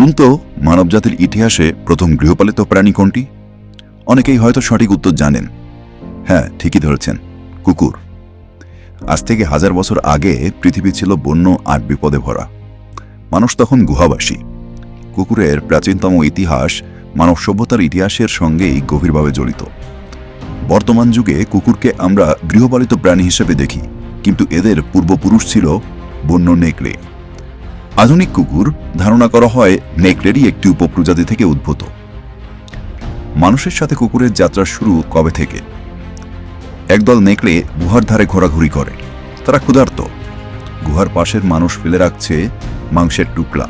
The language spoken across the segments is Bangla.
বলুন তো, মানবজাতির ইতিহাসে প্রথম গৃহপালিত প্রাণী কোনটি? অনেকেই হয়তো সঠিক উত্তর জানেন। হ্যাঁ ঠিকই ধরেছেন, কুকুর। আজ থেকে হাজার বছর আগে পৃথিবী ছিল বন্য আর বিপদে ভরা। মানুষ তখন গুহাবাসী। কুকুরের প্রাচীনতম ইতিহাস মানব সভ্যতার ইতিহাসের সঙ্গেই গভীরভাবে জড়িত। বর্তমান যুগে কুকুরকে আমরা গৃহপালিত প্রাণী হিসেবে দেখি, কিন্তু এদের পূর্বপুরুষ ছিল বন্য নেকড়ে। আধুনিক কুকুর ধারণা করা হয় নেকড়েরই একটি উপপ্রজাতি থেকে উদ্ভূত। মানুষের সাথে কুকুরের যাত্রা শুরু কবে থেকে? একদল নেকড়ে গুহার ধারে ঘোরাঘুরি করে। তারা ক্ষুধার্ত। গুহার পাশের মানুষ ফেলে রাখছে মাংসের টুকরা।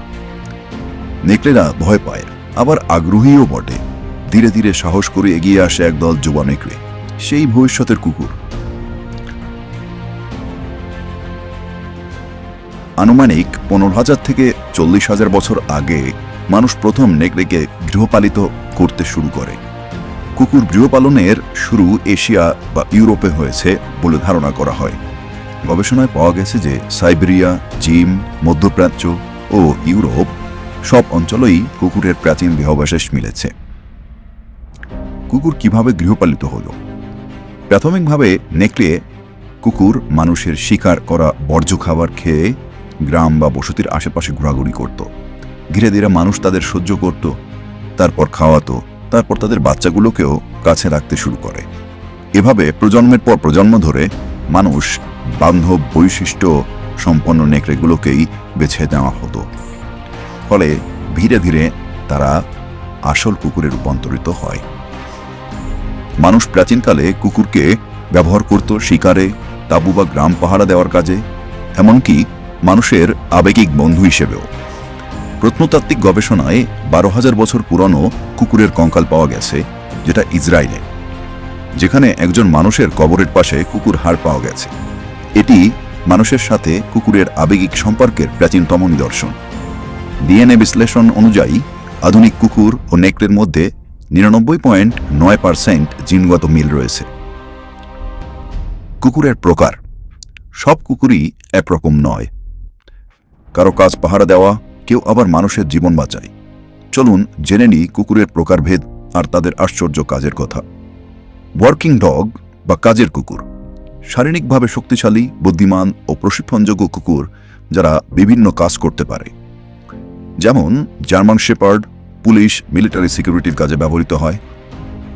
নেকড়েরা ভয় পায়, আবার আগ্রহীও বটে। ধীরে ধীরে সাহস করে এগিয়ে আসে একদল যুবা নেকড়ে। সেই ভবিষ্যতের কুকুর। আনুমানিক পনেরো হাজার থেকে চল্লিশ হাজার বছর আগে মানুষ প্রথম নেকড়েকে গৃহপালিত করতে শুরু করে। কুকুর গৃহপালনের শুরু এশিয়া বা ইউরোপে হয়েছে বলে ধারণা করা হয়। গবেষণায় পাওয়া গেছে যে সাইবেরিয়া, চীন, মধ্যপ্রাচ্য ও ইউরোপ সব অঞ্চলেই কুকুরের প্রাচীন দেহাবশেষ মিলেছে। কুকুর কীভাবে গৃহপালিত হলো? প্রাথমিকভাবে নেকড়ে কুকুর মানুষের শিকার করা বর্জ্য খাবার খেয়ে গ্রাম বা বসতির আশেপাশে ঘোরাঘুরি করত। ধীরে ধীরে মানুষ তাদের সহ্য করত, তারপর খাওয়াতো, তারপর তাদের বাচ্চাগুলোকেও কাছে রাখতে শুরু করে। এভাবে প্রজন্মের পর প্রজন্ম ধরে মানুষ বান্ধব, বৈশিষ্ট্য সম্পন্ন নেকড়েগুলোকেই বেছে নেওয়া হতো। ফলে ধীরে ধীরে তারা আসল কুকুরে রূপান্তরিত হয়। মানুষ প্রাচীনকালে কুকুরকে ব্যবহার করত শিকারে, তাবু বা গ্রাম পাহারা দেওয়ার কাজে। এমনকি মানুষের আবেগিক বন্ধু হিসেবেও। প্রত্নতাত্ত্বিক গবেষণায় বারো হাজার বছর পুরনো কুকুরের কঙ্কাল পাওয়া গেছে, যেটা ইসরায়েলে, যেখানে একজন মানুষের কবরের পাশে কুকুর হাড় পাওয়া গেছে। এটি মানুষের সাথে কুকুরের আবেগিক সম্পর্কের প্রাচীনতম নিদর্শন। ডিএনএ বিশ্লেষণ অনুযায়ী, আধুনিক কুকুর ও নেকড়ের মধ্যে নিরানব্বই পয়েন্ট নয় পার্সেন্ট জিনগত মিল রয়েছে। কুকুরের প্রকার, সব কুকুরই একরকম নয়। কারও কাজ পাহারা দেওয়া, কেউ আবার মানুষের জীবন বাঁচায়। চলুন জেনে নিই কুকুরের প্রকারভেদ আর তাদের আশ্চর্য কাজের কথা। ওয়ার্কিং ডগ বা কাজের কুকুর। শারীরিকভাবে শক্তিশালী, বুদ্ধিমান ও প্রশিক্ষণযোগ্য কুকুর যারা বিভিন্ন কাজ করতে পারে। যেমন জার্মান শেপার্ড, পুলিশ, মিলিটারি সিকিউরিটির কাজে ব্যবহৃত হয়।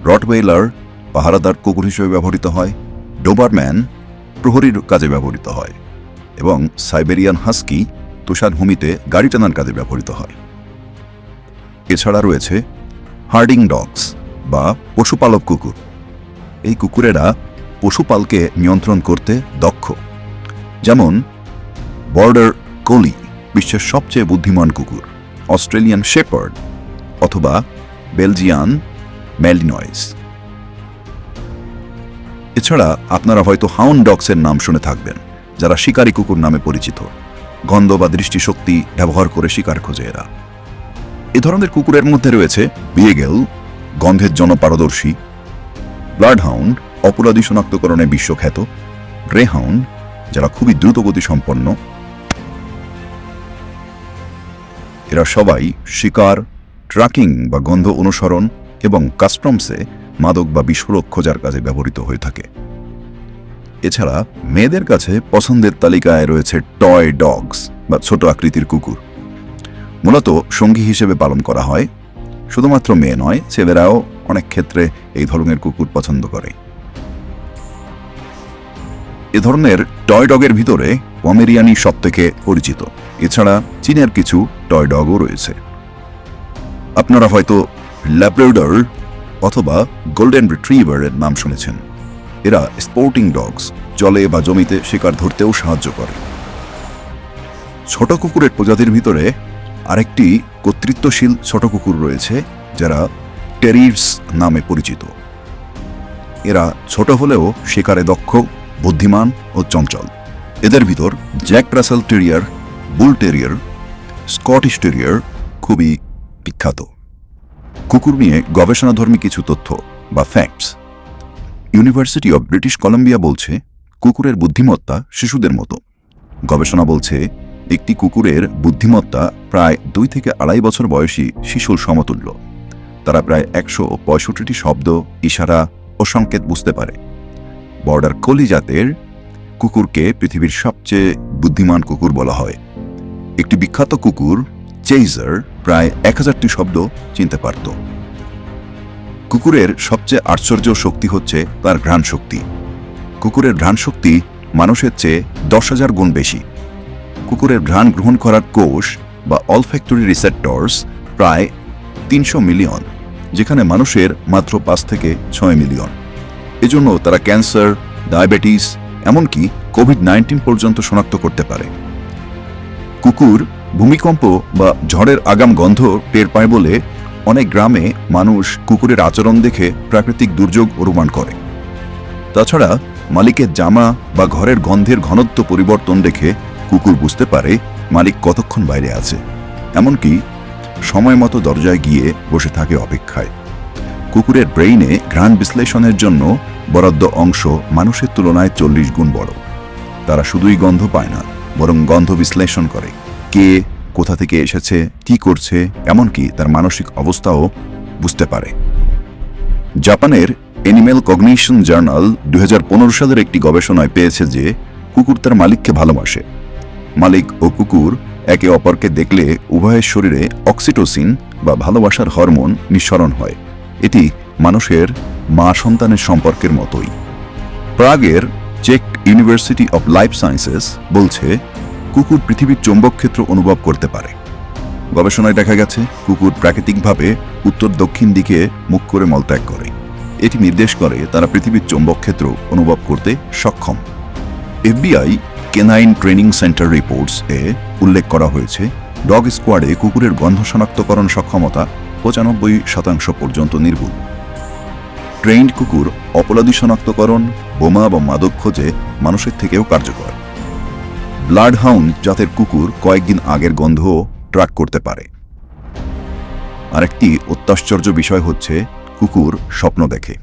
রটওয়েলার, পাহারাদার কুকুর হিসেবে ব্যবহৃত হয়। ডোবারম্যান, প্রহরীর কাজে ব্যবহৃত হয়। এবং সাইবেরিয়ান হাস্কি তুষারভূমিতে গাড়ি টানার কাজে ব্যবহৃত হয়। এছাড়া রয়েছে হার্ডিং ডগস বা পশুপালক কুকুর। এই কুকুরেরা পশুপালকে নিয়ন্ত্রণ করতে দক্ষ। যেমন বর্ডার কোলি বিশ্বের সবচেয়ে বুদ্ধিমান কুকুর, অস্ট্রেলিয়ান শেপার্ড অথবা বেলজিয়ান ম্যালিনয়েস। এছাড়া আপনারা হয়তো হাউন ডগসের নাম শুনে থাকবেন, যারা শিকারী কুকুর নামে পরিচিত। গন্ধ বা দৃষ্টিশক্তি ব্যবহার করে শিকার খোঁজে এরা। এ ধরনের কুকুরের মধ্যে রয়েছে বিয়েগেল, গন্ধের জন্য পারদর্শী, ব্লাডহাউন্ড, অপরাধী শনাক্তকরণে বিশ্বখ্যাত, গ্রেহাউন্ড, যারা খুবই দ্রুতগতি সম্পন্ন। এরা সবাই শিকার, ট্র্যাকিং বা গন্ধ অনুসরণ এবং কাস্টমসে মাদক বা বিস্ফোরক খোঁজার কাজে ব্যবহৃত হয়ে থাকে। এছাড়া মেয়েদের কাছে পছন্দের তালিকায় রয়েছে টয় ডগস বা ছোট আকৃতির কুকুর। মূলত সঙ্গী হিসেবে পালন করা হয়। শুধুমাত্র মেয়ে নয়, ছেলেরাও অনেক ক্ষেত্রে এই ধরনের কুকুর পছন্দ করে। এ ধরনের টয় ডগের ভিতরে পমেরিয়ানি সব থেকে পরিচিত। এছাড়া চীনের কিছু টয় ডগও রয়েছে। আপনারা হয়তো ল্যাব্রেডর অথবা গোল্ডেন রিট্রিভারের নাম শুনেছেন। এরা স্পোর্টিং ডগস। জলে বা জমিতে শিকার ধরতেও সাহায্য করে। ছোট কুকুরের প্রজাতির ভিতরে আরেকটি কর্তৃত্বশীল ছোট কুকুর রয়েছে, যারা টেরিভস নামে পরিচিত। এরা ছোট হলেও শিকারে দক্ষ, বুদ্ধিমান ও চঞ্চল। এদের ভিতর Jack Russell terrier, bull terrier, Scottish terrier খুবই বিখ্যাত। কুকুর নিয়ে গবেষণাধর্মী কিছু তথ্য বা facts university of British Columbia বলছে কুকুরের বুদ্ধিমত্তা শিশুদের মতো। গবেষণা বলছে, একটি কুকুরের বুদ্ধিমত্তা প্রায় দুই থেকে আড়াই বছর বয়সী শিশুর সমতুল্য। তারা প্রায় একশো পঁয়ষট্টিটি শব্দ, ইশারা ও সংকেত বুঝতে পারে। বর্ডার কলি জাতের কুকুরকে পৃথিবীর সবচেয়ে বুদ্ধিমান কুকুর বলা হয়। একটি বিখ্যাত কুকুর, চেইজার, প্রায় এক হাজারটি শব্দ চিনতে পারত। কুকুরের সবচেয়ে আশ্চর্য শক্তি হচ্ছে তার ঘ্রাণ শক্তি কুকুরের ঘ্রাণ শক্তি মানুষের চেয়ে দশ হাজার গুণ বেশি। কুকুরের ঘ্রাণ গ্রহণ করার কোষ বা অলফ্যাক্টরি রিসেপ্টর্স প্রায় তিনশো মিলিয়ন, যেখানে মানুষের মাত্র পাঁচ থেকে ছয় মিলিয়ন। এজন্য তারা ক্যান্সার, ডায়াবেটিস, এমনকি কোভিড নাইন্টিন পর্যন্ত শনাক্ত করতে পারে। কুকুর, ভূমিকম্প বা ঝড়ের আগাম গন্ধ টের পায় বলে অনেক গ্রামে মানুষ কুকুরের আচরণ দেখে প্রাকৃতিক দুর্যোগ অনুমান করে। তাছাড়া মালিকের জামা বা ঘরের গন্ধের ঘনত্ব পরিবর্তন দেখে কুকুর বুঝতে পারে মালিক কতক্ষণ বাইরে আছে। এমনকি সময় মতো দরজায় গিয়ে বসে থাকে অপেক্ষায়। কুকুরের ব্রেইনে ঘ্রাণ বিশ্লেষণের জন্য বরাদ্দ অংশ মানুষের তুলনায় চল্লিশ গুণ বড়। তারা শুধুই গন্ধ পায় না, বরং গন্ধ বিশ্লেষণ করে। কে, কোথা থেকে এসেছে, কি করছে, এমনকি তার মানসিক অবস্থাও বুঝতে পারে। জাপানের এনিম্যাল কগনিশন জার্নাল দু হাজার পনেরো সালের একটি গবেষণায় পেয়েছে যে কুকুর তার মালিককে ভালোবাসে। মালিক ও কুকুর একে অপরকে দেখলে উভয়ের শরীরে অক্সিটোসিন বা ভালোবাসার হরমোন নিঃসরণ হয়। এটি মানুষের মা সন্তানের সম্পর্কের মতোই। প্রাগের চেক ইউনিভার্সিটি অব লাইফ সায়েন্সেস বলছে, কুকুর পৃথিবীর চৌম্বক ক্ষেত্র অনুভব করতে পারে। গবেষণায় দেখা গেছে, কুকুর প্রাকৃতিকভাবে উত্তর দক্ষিণ দিকে মুখ করে মলত্যাগ করে। এটি নির্দেশ করে তারা পৃথিবীর চৌম্বক ক্ষেত্র অনুভব করতে সক্ষম। FBI canine training centre reports এ উল্লেখ করা হয়েছে, ডগ স্কোয়াডে কুকুরের গন্ধ শনাক্তকরণ সক্ষমতা পঁচানব্বই শতাংশ পর্যন্ত নির্ভুল। ট্রেইনড কুকুর অপরাধী শনাক্তকরণ, বোমা বা মাদক খোঁজে মানুষের থেকেও কার্যকর। ব্লাড হাউন্ড জাতের কুকুর কয়েকদিন আগের গন্ধও ট্র্যাক করতে পারে। আরেকটি অত্যাশ্চর্য বিষয় হচ্ছে কুকুর স্বপ্ন দেখে।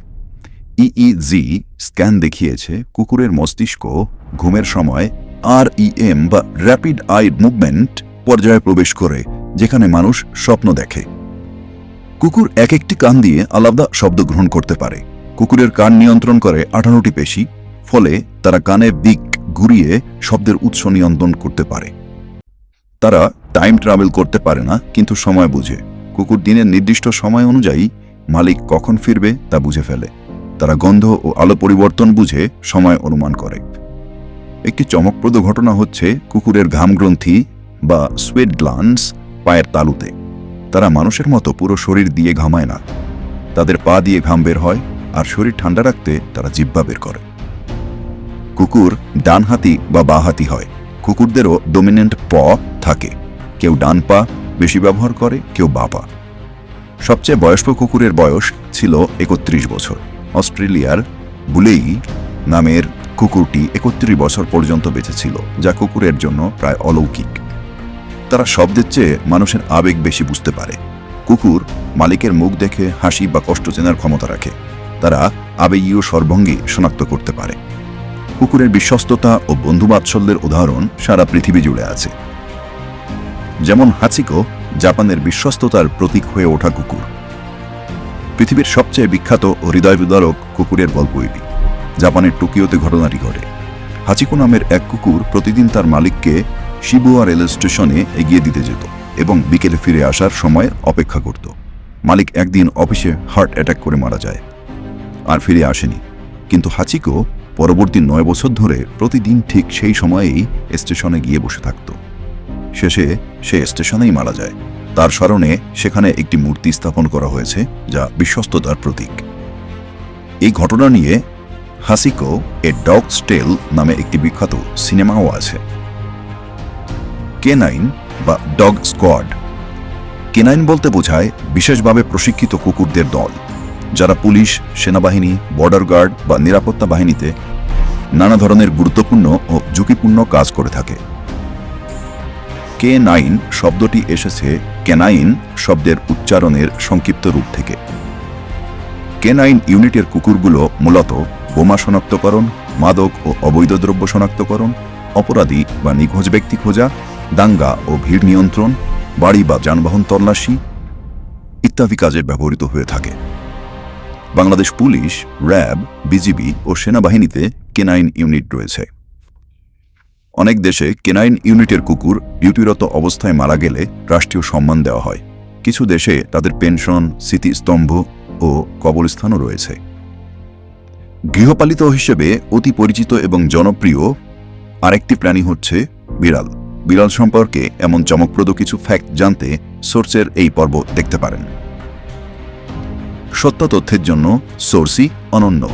ইইজি স্ক্যান দেখিয়েছে কুকুরের মস্তিষ্ক ঘুমের সময় আর ইএম বা র্যাপিড আই মুভমেন্ট পর্যায়ে প্রবেশ করে, যেখানে মানুষ স্বপ্ন দেখে। কুকুর এক একটি কান দিয়ে আলাদা শব্দ গ্রহণ করতে পারে। কুকুরের কান নিয়ন্ত্রণ করে আঠারোটি পেশি, ফলে তারা কানে বিক ঘুরিয়ে শব্দের উৎস নিয়ন্ত্রণ করতে পারে। তারা টাইম ট্রাভেল করতে পারে না, কিন্তু সময় বুঝে। কুকুর দিনের নির্দিষ্ট সময় অনুযায়ী মালিক কখন ফিরবে তা বুঝে ফেলে। তারা গন্ধ ও আলো পরিবর্তন বুঝে সময় অনুমান করে। একটি চমকপ্রদ ঘটনা হচ্ছে কুকুরের ঘাম গ্রন্থি বা সোয়েট গ্লান্স পায়ের তালুতে। তারা মানুষের মতো পুরো শরীর দিয়ে ঘামায় না। তাদের পা দিয়ে ঘাম বের হয় আর শরীর ঠান্ডা রাখতে তারা জিব্বা বের করে। কুকুর ডানহাতি বা বাঁহাতি হয়। কুকুরদেরও ডোমিনেন্ট প থাকে। কেউ ডান পা বেশি ব্যবহার করে, কেউ বা পা। সবচেয়ে বয়স্ক কুকুরের বয়স ছিল একত্রিশ বছর। অস্ট্রেলিয়ার বুলেই নামের কুকুরটি একত্রিশ বছর পর্যন্ত বেঁচে ছিল, যা কুকুরের জন্য প্রায় অলৌকিক। তারা শব্দের চেয়ে মানুষের আবেগ বেশি বুঝতে পারে। কুকুর মালিকের মুখ দেখে হাসি বা কষ্ট চেনার ক্ষমতা রাখে। তারা আবেগীয় সর্বঙ্গী শনাক্ত করতে পারে। কুকুরের বিশ্বস্ততা ও বন্ধুবাৎসল্যের উদাহরণ সারা পৃথিবী জুড়ে আছে। যেমন হাচিকো, জাপানের বিশ্বস্ততার প্রতীক হয়ে ওঠা কুকুর। পৃথিবীর সবচেয়ে বিখ্যাত ও হৃদয় বিদারক কুকুরের গল্প এটি। জাপানের টোকিওতে ঘটনাটি ঘটে। হাচিকো নামের এক কুকুর প্রতিদিন তার মালিককে শিবুয়া রেল স্টেশনে এগিয়ে দিতে যেত এবং বিকেলে ফিরে আসার সময় অপেক্ষা করত। মালিক একদিন অফিসে হার্ট অ্যাটাক করে মারা যায় আর ফিরে আসেনি। কিন্তু হাচিকো পরবর্তী নয় বছর ধরে প্রতিদিন ঠিক সেই সময়েই স্টেশনে গিয়ে বসে থাকত। শেষে সে স্টেশনেই মারা যায়। তার স্মরণে সেখানে একটি মূর্তি স্থাপন করা হয়েছে, যা বিশ্বস্ততার প্রতীক। এই ঘটনা নিয়ে হাসিকো এ ডগ স্টেল নামে একটি বিখ্যাত সিনেমাও আছে। কেনাইন বা ডগ স্কোয়াড। কেনাইন বলতে বোঝায় বিশেষভাবে প্রশিক্ষিত কুকুরদের দল, যারা পুলিশ, সেনাবাহিনী, বর্ডার গার্ড বা নিরাপত্তা বাহিনীতে নানা ধরনের গুরুত্বপূর্ণ ও ঝুঁকিপূর্ণ কাজ করে থাকে। কে নাইন শব্দটি এসেছে কেনাইন শব্দের উচ্চারণের সংক্ষিপ্ত রূপ থেকে। কেনাইন ইউনিটের কুকুরগুলো মূলত বোমা শনাক্তকরণ, মাদক ও অবৈধ দ্রব্য শনাক্তকরণ, অপরাধী বা নিখোঁজ ব্যক্তি খোঁজা, দাঙ্গা ও ভিড় নিয়ন্ত্রণ, বাড়ি বা যানবাহন তল্লাশি ইত্যাদি কাজে ব্যবহৃত হয়ে থাকে। বাংলাদেশ পুলিশ, র্যাব, বিজিবি ও সেনাবাহিনীতে কেনাইন ইউনিট রয়েছে। অনেক দেশে কেনাইন ইউনিটের কুকুর ডিউটিরত অবস্থায় মারা গেলে রাষ্ট্রীয় সম্মান দেওয়া হয়। কিছু দেশে তাদের পেনশন, স্মৃতিস্তম্ভ ও কবরস্থানও রয়েছে। গৃহপালিত হিসেবে অতি পরিচিত এবং জনপ্রিয় আরেকটি প্রাণী হচ্ছে বিড়াল। বিড়াল সম্পর্কে এমন চমকপ্রদ কিছু ফ্যাক্ট জানতে সোর্সের এই পর্ব দেখতে পারেন। সত্য তথ্যের জন্য সোর্সই অনন্য।